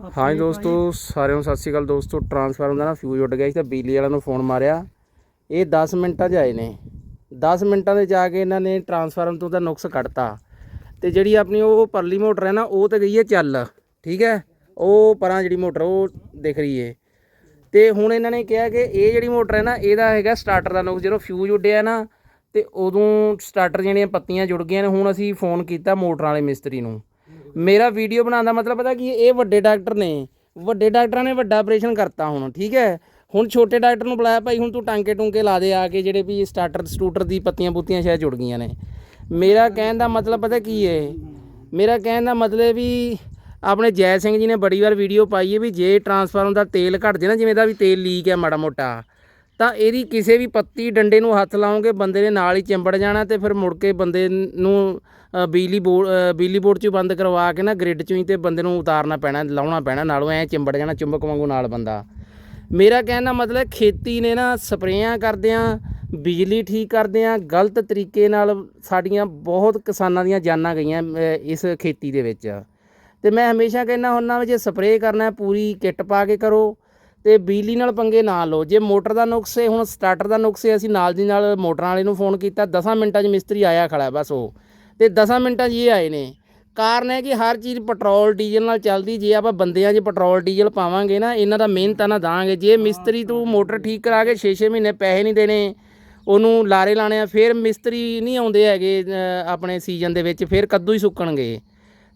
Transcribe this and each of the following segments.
ਹਾਂਜੀ ਦੋਸਤੋ ਸਾਰਿਆਂ ਨੂੰ ਸਤਿ ਸ਼੍ਰੀ ਅਕਾਲ ਦੋਸਤੋ ਟਰਾਂਸਫਾਰਮ ਦਾ ਨਾ ਫਿਊਜ਼ ਉੱਡ ਗਿਆ ਸੀ ਤਾਂ ਬਿਜਲੀ ਵਾਲਿਆਂ ਨੂੰ ਫੋਨ ਮਾਰਿਆ। ਇਹ 10 ਮਿੰਟਾਂ 'ਚ ਆਏ ਨੇ। 10 ਮਿੰਟਾਂ ਦੇ ਜਾ ਕੇ ਇਹਨਾਂ ਨੇ ਟਰਾਂਸਫਾਰਮ ਤੋਂ ਤਾਂ ਨੁਕਸ ਕੱਢਤਾ। ਤੇ ਜਿਹੜੀ ਆਪਣੀ ਉਹ ਪਰਲੀ ਮੋਟਰ ਹੈ ਨਾ ਉਹ ਤੇ ਗਈ ਹੈ ਚੱਲ। ਠੀਕ ਹੈ? ਉਹ ਪਰਾਂ ਜਿਹੜੀ ਮੋਟਰ ਉਹ ਦਿਖ ਰਹੀ ਏ। ਤੇ ਹੁਣ ਇਹਨਾਂ ਨੇ ਕਿਹਾ ਕਿ ਇਹ ਜਿਹੜੀ ਮੋਟਰ ਹੈ ਨਾ ਇਹਦਾ ਹੈਗਾ ਸਟਾਰਟਰ ਦਾ ਨੁਕਸ। ਜਦੋਂ ਫਿਊਜ਼ ਉੱਡਿਆ ਨਾ ਤੇ ਉਦੋਂ ਸਟਾਰਟਰ ਜਿਹੜੀਆਂ ਪੱਤੀਆਂ ਜੁੜ ਗਈਆਂ ਨੇ ਹੁਣ ਅਸੀਂ ਫੋਨ ਕੀਤਾ ਮੋਟਰ ਵਾਲੇ ਮਿਸਤਰੀ ਨੂੰ। ਮੇਰਾ ਵੀਡੀਓ ਬਣਾਉਣ ਦਾ ਮਤਲਬ ਪਤਾ ਕੀ ਹੈ? ਇਹ ਵੱਡੇ ਡਾਕਟਰ ਨੇ, ਵੱਡੇ ਡਾਕਟਰਾਂ ਨੇ ਵੱਡਾ ਆਪਰੇਸ਼ਨ ਕਰਤਾ ਹੁਣ, ਠੀਕ ਹੈ? ਹੁਣ ਛੋਟੇ ਡਾਕਟਰ ਨੂੰ ਬੁਲਾਇਆ, ਭਾਈ ਹੁਣ ਤੂੰ ਟਾਂਕੇ ਟੁੰਕੇ ਲਾ ਦੇ ਆ ਕੇ ਜਿਹੜੇ ਵੀ ਸਟਾਰਟਰ ਸਟੂਟਰ ਦੀ ਪੱਤੀਆਂ ਪੁੱਤੀਆਂ ਸ਼ਾਇਦ ਜੁੜ ਗਈਆਂ ਨੇ। ਮੇਰਾ ਕਹਿਣ ਦਾ ਮਤਲਬ ਪਤਾ ਕੀ ਹੈ? ਮੇਰਾ ਕਹਿਣ ਦਾ ਮਤਲਬ ਵੀ ਆਪਣੇ ਜੈ ਸਿੰਘ ਜੀ ਨੇ ਬੜੀ ਵਾਰ ਵੀਡੀਓ ਪਾਈ ਹੈ ਵੀ ਜੇ ਟਰਾਂਸਫਾਰਮ ਦਾ ਤੇਲ ਘਟ ਜੇ ਨਾ, ਜਿਵੇਂ ਦਾ ਵੀ ਤੇਲ ਲੀਕ ਹੈ ਮਾੜਾ ਮੋਟਾ ਤਾਂ ਇਹਦੀ ਕਿਸੇ ਵੀ ਪੱਤੀ ਡੰਡੇ ਨੂੰ ਹੱਥ ਲਾਓਗੇ, ਬੰਦੇ ਨੇ ਨਾਲ ਹੀ ਚਿੰਬੜ ਜਾਣਾ ਤੇ ਫਿਰ ਮੁੜ ਕੇ ਬੰਦੇ ਨੂੰ ਬਿਜਲੀ ਬੋਰਡ ਬਿਜਲੀ ਬੋਰਡ 'ਚੋਂ ਬੰਦ ਕਰਵਾ ਕੇ ਨਾ ਗ੍ਰਿਡ 'ਚੋਂ ਹੀ ਤੇ ਬੰਦੇ ਨੂੰ ਉਤਾਰਨਾ ਪੈਣਾ, ਲਾਉਣਾ ਪੈਣਾ, ਨਾਲੋਂ ਐ ਚਿੰਬੜ ਜਾਣਾ ਚੁੰਬਕ ਵਾਂਗੂ ਨਾਲ ਬੰਦਾ। ਮੇਰਾ ਕਹਿਣ ਦਾ ਮਤਲਬ ਖੇਤੀ ਨੇ ਨਾ ਸਪਰੇਆਂ ਕਰਦਿਆਂ, ਬਿਜਲੀ ਠੀਕ ਕਰਦਿਆਂ, ਗਲਤ ਤਰੀਕੇ ਨਾਲ ਸਾਡੀਆਂ ਬਹੁਤ ਕਿਸਾਨਾਂ ਦੀਆਂ ਜਾਨਾਂ ਗਈਆਂ ਇਸ ਖੇਤੀ ਦੇ ਵਿੱਚ। ਤੇ ਮੈਂ ਹਮੇਸ਼ਾ ਕਹਿੰਦਾ ਹੁੰਦਾ ਵੀ, ਜੇ ਸਪਰੇਅ ਕਰਨਾ ਪੂਰੀ ਕਿੱਟ ਪਾ ਕੇ ਕਰੋ ਤੇ ਬਿਜਲੀ ਨਾਲ ਪੰਗੇ ਨਾ ਲਓ। ਜੇ ਮੋਟਰ ਦਾ ਨੁਕਸ ਹੈ, ਹੁਣ ਸਟਾਰਟਰ ਦਾ ਨੁਕਸ ਹੈ, ਅਸੀਂ ਨਾਲ ਦੀ ਨਾਲ ਮੋਟਰਾਂ ਵਾਲੇ ਨੂੰ ਫੋਨ ਕੀਤਾ 10 ਮਿੰਟਾਂ 'ਚ ਮਿਸਤਰੀ ਆਇਆ ਖੜਾ ਬਸ ਉਹ। ਤੇ 10 ਮਿੰਟਾਂ 'ਚ ਇਹ ਆਏ ਨੇ। ਕਾਰਨ ਹੈ ਕਿ ਹਰ ਚੀਜ਼ ਪੈਟਰੋਲ ਡੀਜ਼ਲ ਨਾਲ ਚੱਲਦੀ, ਜੇ ਆਪਾਂ ਬੰਦਿਆਂ 'ਚ ਪੈਟਰੋਲ ਡੀਜ਼ਲ ਪਾਵਾਂਗੇ ਨਾ, ਇਹਨਾਂ ਦਾ ਮਿਹਨਤਾਂ ਨਾ ਦਾਂਗੇ। ਜੇ ਮਿਸਤਰੀ ਤੂੰ ਮੋਟਰ ਠੀਕ ਕਰਾ ਕੇ 6-6 ਮਹੀਨੇ ਪੈਸੇ ਨਹੀਂ ਦੇਣੇ, ਉਹਨੂੰ ਲਾਰੇ ਲਾਣੇ ਆ, ਫਿਰ ਮਿਸਤਰੀ ਨਹੀਂ ਆਉਂਦੇ ਹੈਗੇ ਆਪਣੇ ਸੀਜ਼ਨ ਦੇ ਵਿੱਚ, ਫਿਰ ਕੱਦੂ ਹੀ ਸੁੱਕਣਗੇ।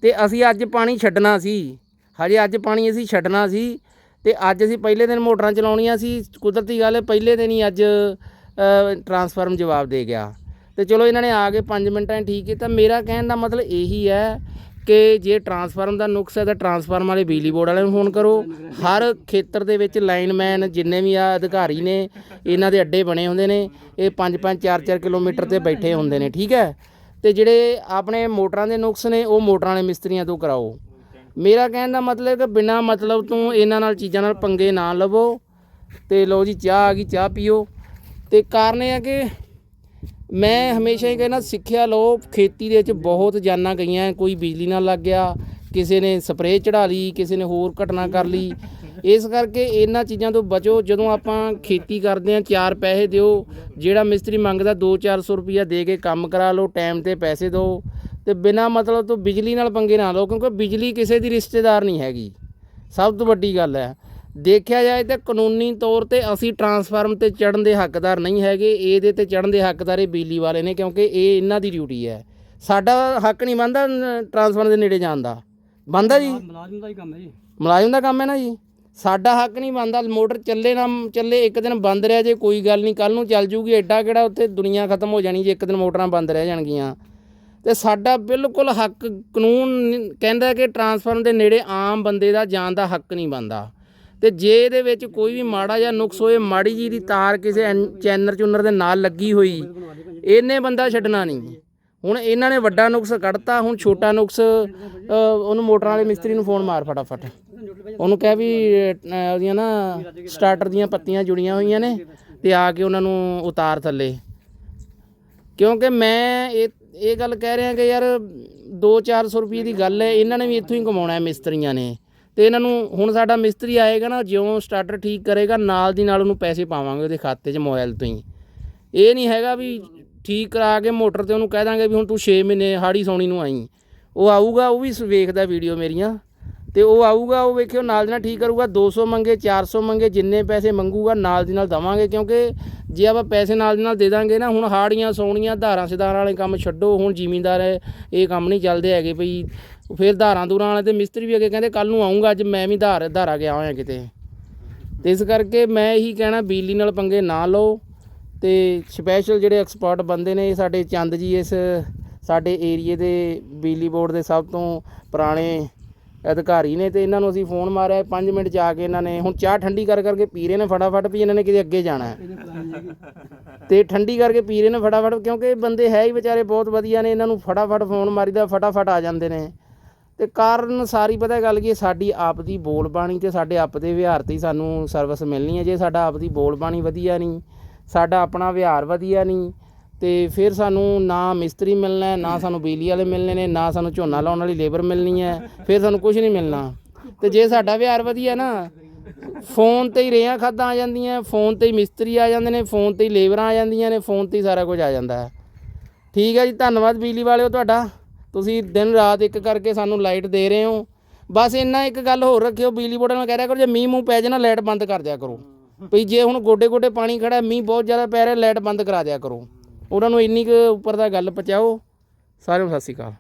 ਤੇ ਅਸੀਂ ਅੱਜ ਪਾਣੀ ਛੱਡਣਾ ਸੀ। ਹਜੇ ਅੱਜ ਪਾਣੀ ਅਸੀਂ ਛੱਡਣਾ ਸੀ। ਤੇ ਅੱਜ ਅਸੀਂ ਪਹਿਲੇ ਦਿਨ ਮੋਟਰਾਂ ਚਲਾਉਣੀਆਂ ਸੀ, ਕੁਦਰਤੀ ਗੱਲ ਹੈ, ਪਹਿਲੇ ਦਿਨ ਹੀ ਅੱਜ ਟਰਾਂਸਫਾਰਮ ਜਵਾਬ ਦੇ ਗਿਆ। ਤੇ ਚਲੋ ਇਹਨਾਂ ਨੇ ਆ ਕੇ 5 ਮਿੰਟਾਂ ਠੀਕ ਕੀਤਾ। ਮੇਰਾ ਕਹਿਣ ਦਾ ਮਤਲਬ ਇਹੀ ਹੈ ਕਿ ਜੇ ਟਰਾਂਸਫਾਰਮ ਦਾ ਨੁਕਸ ਹੈ ਤਾਂ ਟਰਾਂਸਫਾਰਮ ਵਾਲੇ ਬਿਜਲੀ ਬੋਰਡ ਵਾਲਿਆਂ ਨੂੰ ਫੋਨ ਕਰੋ। ਹਰ ਖੇਤਰ ਦੇ ਵਿੱਚ ਲਾਈਨਮੈਨ ਜਿੰਨੇ ਵੀ ਆ ਅਧਿਕਾਰੀ ਨੇ, ਇਹਨਾਂ ਦੇ ਅੱਡੇ ਬਣੇ ਹੁੰਦੇ ਨੇ। ਇਹ 5-5 4-4 ਕਿਲੋਮੀਟਰ ਤੇ ਬੈਠੇ ਹੁੰਦੇ ਨੇ, ਠੀਕ ਹੈ? ਤੇ ਜਿਹੜੇ ਆਪਣੇ ਮੋਟਰਾਂ ਦੇ ਨੁਕਸ ਨੇ, ਉਹ ਮੋਟਰਾਂ ਵਾਲੇ ਮਿਸਤਰੀਆਂ ਤੋਂ ਕਰਾਓ। ਮੇਰਾ ਕਹਿਣ ਦਾ ਮਤਲਬ ਕਿ ਬਿਨਾ ਮਤਲਬ ਤੋਂ ਇਹਨਾਂ ਨਾਲ ਚੀਜ਼ਾਂ ਨਾਲ ਪੰਗੇ ਨਾ ਲਵੋ ਤੇ ਲਓ ਜੀ, ਚਾਹ ਆ ਗਈ, ਚਾਹ ਪੀਓ। ਤੇ ਕਾਰਨ ਇਹ ਹੈ ਕਿ ਮੈਂ ਹਮੇਸ਼ਾ ਹੀ ਕਹਿੰਦਾ ਸਿੱਖਿਆ ਲਓ, ਖੇਤੀ ਦੇ ਵਿੱਚ ਬਹੁਤ ਜਾਨਾਂ ਗਈਆਂ, ਕੋਈ ਬਿਜਲੀ ਨਾਲ ਲੱਗ ਗਿਆ, ਕਿਸੇ ਨੇ ਸਪਰੇਅ ਚੜਾ ਲਈ, ਕਿਸੇ ਨੇ ਹੋਰ ਘਟਨਾ ਕਰ ਲਈ। ਇਸ ਕਰਕੇ ਇਹਨਾਂ ਚੀਜ਼ਾਂ ਤੋਂ ਬਚੋ, ਜਦੋਂ ਆਪਾਂ ਖੇਤੀ ਕਰਦੇ ਹਾਂ, ਚਾਰ ਪੈਸੇ ਦਿਓ, ਜਿਹੜਾ ਮਿਸਤਰੀ ਮੰਗਦਾ 2-400 ਰੁਪਈਆ ਦੇ ਕੇ ਕੰਮ ਕਰਾ ਲਓ, ਟਾਈਮ ਤੇ ਪੈਸੇ ਦਿਓ। ਤੇ ਬਿਨਾ ਮਤਲਬ ਤੋਂ ਬਿਜਲੀ ਨਾਲ ਪੰਗੇ ਨਾ ਲਓ ਕਿਉਂਕਿ ਬਿਜਲੀ ਕਿਸੇ ਦੀ ਰਿਸ਼ਤੇਦਾਰ ਨਹੀਂ ਹੈਗੀ। ਸਭ ਤੋਂ ਵੱਡੀ ਗੱਲ ਹੈ। ਦੇਖਿਆ ਜਾਏ ਤਾਂ ਕਾਨੂੰਨੀ ਤੌਰ ਤੇ ਅਸੀਂ ਟਰਾਂਸਫਾਰਮ ਤੇ ਚੜਨ ਦੇ ਹੱਕਦਾਰ ਨਹੀਂ ਹੈਗੇ ਇਹਦੇ ਤੇ ਚੜਨ ਦੇ ਹੱਕਦਾਰ ਇਹ ਬਿਜਲੀ ਵਾਲੇ ਨੇ ਕਿਉਂਕਿ ਇਹ ਇਹਨਾਂ ਦੀ ਡਿਊਟੀ ਹੈ। ਸਾਡਾ ਹੱਕ ਨਹੀਂ ਬਣਦਾ ਟਰਾਂਸਫਾਰਮ ਦੇ ਨੇੜੇ ਜਾਣ ਦਾ। ਬਣਦਾ ਜੀ? ਮੁਲਾਜ਼ਮ ਦਾ ਹੀ ਕੰਮ ਹੈ ਜੀ। ਮੁਲਾਜ਼ਮ ਦਾ ਕੰਮ ਹੈ ਨਾ ਜੀ? ਸਾਡਾ ਹੱਕ ਨਹੀਂ ਬਣਦਾ ਮੋਟਰ ਚੱਲੇ ਨਾ ਚੱਲੇ ਇੱਕ ਦਿਨ ਬੰਦ ਰਹਿ ਜੇ ਕੋਈ ਗੱਲ ਨਹੀਂ ਕੱਲ ਨੂੰ ਚੱਲ ਜੂਗੀ ਐਡਾ ਕਿਹੜਾ ਉੱਥੇ ਦੁਨੀਆ ਖਤਮ ਹੋ ਜਾਣੀ ਜੇ ਇੱਕ ਦਿਨ ਮੋਟਰਾਂ ਬੰਦ ਰਹਿ ਜਾਣਗੀਆਂ। ਤੇ ਸਾਡਾ ਬਿਲਕੁਲ ਹੱਕ, ਕਾਨੂੰਨ ਕਹਿੰਦਾ ਕਿ ਟਰਾਂਸਫਾਰਮ ਦੇ ਨੇੜੇ ਆਮ ਬੰਦੇ ਦਾ ਜਾਣ ਦਾ ਹੱਕ ਨਹੀਂ ਬਣਦਾ। ਤੇ ਜੇ ਇਹਦੇ ਵਿੱਚ ਕੋਈ ਵੀ ਮਾੜਾ ਜਾਂ ਨੁਕਸ ਹੋਏ, ਮਾੜੀ ਜੀ ਦੀ ਤਾਰ ਕਿਸੇ ਐਨ- ਚੈਨਰ ਚੁਨਰ ਦੇ ਨਾਲ ਲੱਗੀ ਹੋਈ, ਇਹਨੇ ਬੰਦਾ ਛੱਡਣਾ ਨਹੀਂ। ਹੁਣ ਇਹਨਾਂ ਨੇ ਵੱਡਾ ਨੁਕਸ ਕੱਢਤਾ, ਹੁਣ ਛੋਟਾ ਨੁਕਸ ਉਹਨੂੰ ਮੋਟਰਾਂ ਵਾਲੇ ਮਿਸਤਰੀ ਨੂੰ ਫੋਨ ਮਾਰ ਫਟਾਫਟ। ਉਹਨੂੰ ਕਹਿ ਵੀ ਉਹਦੀਆਂ ਨਾ ਸਟਾਰਟਰ ਦੀਆਂ ਪੱਤੀਆਂ ਜੁੜੀਆਂ ਹੋਈਆਂ ਨੇ ਤੇ ਆ ਕੇ ਉਹਨਾਂ ਨੂੰ ਉਤਾਰ ਥੱਲੇ। ਕਿਉਂਕਿ ਮੈਂ ਇਹ ਇਹ ਗੱਲ ਕਹਿ ਰਿਹਾ ਕਿ ਯਾਰ 2-400 ਰੁਪਏ ਦੀ ਗੱਲ ਹੈ, ਇਹਨਾਂ ਨੇ ਵੀ ਇੱਥੋਂ ਹੀ ਕਮਾਉਣਾ ਹੈ ਮਿਸਤਰੀਆਂ ਨੇ। ਤੇ ਇਹਨਾਂ ਨੂੰ ਹੁਣ ਸਾਡਾ ਮਿਸਤਰੀ ਆਏਗਾ ਨਾ, ਜਿਉਂ ਸਟਾਰਟਰ ਠੀਕ ਕਰੇਗਾ, ਨਾਲ ਦੀ ਨਾਲ ਉਹਨੂੰ ਪੈਸੇ ਪਾਵਾਂਗੇ ਉਹਦੇ ਖਾਤੇ 'ਚ ਮੋਬਾਈਲ ਤੋਂ ਹੀ। ਇਹ ਨਹੀਂ ਹੈਗਾ ਵੀ ਠੀਕ ਕਰਾ ਕੇ ਮੋਟਰ ਤੇ ਉਹਨੂੰ ਕਹਿ ਦਾਂਗੇ ਵੀ ਹੁਣ ਤੂੰ 6 ਮਹੀਨੇ ਹਾੜੀ ਸੌਣੀ ਨੂੰ ਆਈ। ਉਹ ਆਊਗਾ, ਉਹ ਵੀ ਸ- ਵੇਖਦਾ ਵੀਡੀਓ ਮੇਰੀਆਂ। ਤੇ ਉਹ ਆਊਗਾ ਉਹ ਵੇਖਿਓ ਨਾਲ ਦੀ ਨਾਲ ਠੀਕ ਕਰੂਗਾ 200 ਮੰਗੇ 400 ਮੰਗੇ ਜਿੰਨੇ ਪੈਸੇ ਮੰਗੂਗਾ ਨਾਲ ਦੀ ਨਾਲ ਦਵਾਂਗੇ ਕਿਉਂਕਿ ਜੇ ਆਪਾਂ ਪੈਸੇ ਨਾਲ ਦੀ ਨਾਲ ਦੇ ਦਾਂਗੇ ਨਾ ਹੁਣ ਹਾੜੀਆਂ ਸੌਣੀਆਂ ਧਾਰਾਂ ਸਿਦਾਰਾਂ ਵਾਲੇ ਕੰਮ ਛੱਡੋ ਹੁਣ ਜ਼ਿਮੀਂਦਾਰ ਹੈ, ਇਹ ਕੰਮ ਨਹੀਂ ਚੱਲਦੇ ਹੈਗੇ ਭਈ ਫਿਰ ਧਾਰਾਂ ਦੂਰਾਂ ਵਾਲੇ ਤੇ ਮਿਸਤਰੀ ਵੀ ਅੱਗੇ ਕਹਿੰਦੇ ਕੱਲ ਨੂੰ ਆਉਂਗਾ ਅੱਜ ਮੈਂ ਵੀ ਧਾਰ ਧਾਰਾ ਗਿਆ ਹੋਇਆ ਕਿਤੇ। ਤੇ ਇਸ ਕਰਕੇ ਮੈਂ ਇਹੀ ਕਹਿਣਾ ਬਿਜਲੀ ਨਾਲ ਪੰਗੇ ਨਾ ਲਓ। ਤੇ ਸਪੈਸ਼ਲ ਜਿਹੜੇ ਐਕਸਪਰਟ ਬੰਦੇ ਨੇ ਸਾਡੇ ਚੰਦ ਜੀ ਇਸ ਸਾਡੇ ਏਰੀਏ ਦੇ ਬਿਜਲੀ ਬੋਰਡ ਦੇ ਸਭ ਤੋਂ ਪੁਰਾਣੇ ਅਧਿਕਾਰੀ ਨੇ ਤੇ ਇਹਨਾਂ ਨੂੰ ਅਸੀਂ ਫੋਨ ਮਾਰਿਆ 5 ਮਿੰਟ ਚ ਆ ਕੇ ਇਹਨਾਂ ਨੇ ਹੁਣ ਚਾਹ ਠੰਡੀ ਕਰ ਕਰਕੇ ਪੀ ਰਹੇ ਨੇ ਫਟਾਫਟ ਵੀ ਇਹਨਾਂ ਨੇ ਕਿਤੇ ਅੱਗੇ ਜਾਣਾ ਹੈ। ਤੇ ਠੰਡੀ ਕਰਕੇ ਪੀ ਰਹੇ ਨੇ ਫਟਾਫਟ ਕਿਉਂਕਿ ਬੰਦੇ ਹੈ ਹੀ ਵਿਚਾਰੇ ਬਹੁਤ ਵਧੀਆ ਨੇ, ਇਹਨਾਂ ਨੂੰ ਫਟਾਫਟ ਫੋਨ ਮਾਰੀਦਾ, ਫਟਾਫਟ ਆ ਜਾਂਦੇ ਨੇ। ਤੇ ਕਾਰਨ ਸਾਰੀ ਪਤਾ ਗੱਲ ਕੀ ਸਾਡੀ ਆਪ ਦੀ ਬੋਲ ਬਾਣੀ ਤੇ ਸਾਡੇ ਆਪ ਦੇ ਵਿਹਾਰ ਤੇ ਹੀ ਸਾਨੂੰ ਸਰਵਿਸ ਮਿਲਣੀ ਹੈ। ਜੇ ਸਾਡਾ ਆਪ ਦੀ ਬੋਲ ਬਾਣੀ ਵਧੀਆ ਨਹੀਂ, ਸਾਡਾ ਆਪਣਾ ਵਿਹਾਰ ਵਧੀਆ ਨਹੀਂ ਤੇ ਫਿਰ ਸਾਨੂੰ ਨਾ ਮਿਸਤਰੀ ਮਿਲਣਾ ਨਾ ਸਾਨੂੰ ਬਿਜਲੀ ਵਾਲੇ ਮਿਲਣੇ ਨੇ ਨਾ ਸਾਨੂੰ ਝੋਨਾ ਲਾਉਣ ਵਾਲੀ ਲੇਬਰ ਮਿਲਣੀ ਹੈ ਫਿਰ ਸਾਨੂੰ ਕੁਝ ਨਹੀਂ ਮਿਲਣਾ। ਤੇ ਜੇ ਸਾਡਾ ਵਿਹਾਰ ਵਧੀਆ ਨਾ ਫੋਨ ਤੇ ਹੀ ਰੇਹਾਂ ਖਾਦਾਂ ਆ ਜਾਂਦੀਆਂ ਫੋਨ ਤੇ ਹੀ ਮਿਸਤਰੀ ਆ ਜਾਂਦੇ ਨੇ ਫੋਨ ਤੇ ਹੀ ਲੇਬਰਾਂ ਆ ਜਾਂਦੀਆਂ ਨੇ ਫੋਨ ਤੇ ਹੀ ਸਾਰਾ ਕੁਝ ਆ ਜਾਂਦਾ ਹੈ। ਠੀਕ ਹੈ ਜੀ ਧੰਨਵਾਦ ਬਿਜਲੀ ਵਾਲਿਓ ਤੁਹਾਡਾ। ਤੁਸੀਂ ਦਿਨ ਰਾਤ ਇੱਕ ਕਰਕੇ ਸਾਨੂੰ ਲਾਈਟ ਦੇ ਰਹੇ ਹੋ। ਬਸ ਇੰਨਾ ਇੱਕ ਗੱਲ ਹੋਰ ਰੱਖਿਓ ਬਿਜਲੀ ਬੋਰਡ ਨਾਲ ਕਹਿ ਰਿਹਾ ਕਰੋ ਜੇ ਮੀਂਹ ਮੂੰਹ ਪੈ ਨਾ ਲਾਈਟ ਬੰਦ ਕਰ ਦਿਆ ਕਰੋ। ਵੀ ਜੇ ਹੁਣ ਗੋਡੇ ਗੋਡੇ ਪਾਣੀ ਖੜਾ ਮੀਂਹ ਬਹੁਤ ਜ਼ਿਆਦਾ ਪੈ ਰਿਹਾ ਲਾਈਟ ਬੰਦ ਕਰਾ ਦਿਆ ਕਰੋ। ਉਹਨਾਂ ਨੂੰ ਇੰਨੀ ਕੁ ਉੱਪਰ ਦਾ ਗੱਲ ਪਹੁੰਚਾਓ। ਸਾਰਿਆਂ ਨੂੰ ਸਤਿ ਸ਼੍ਰੀ ਅਕਾਲ।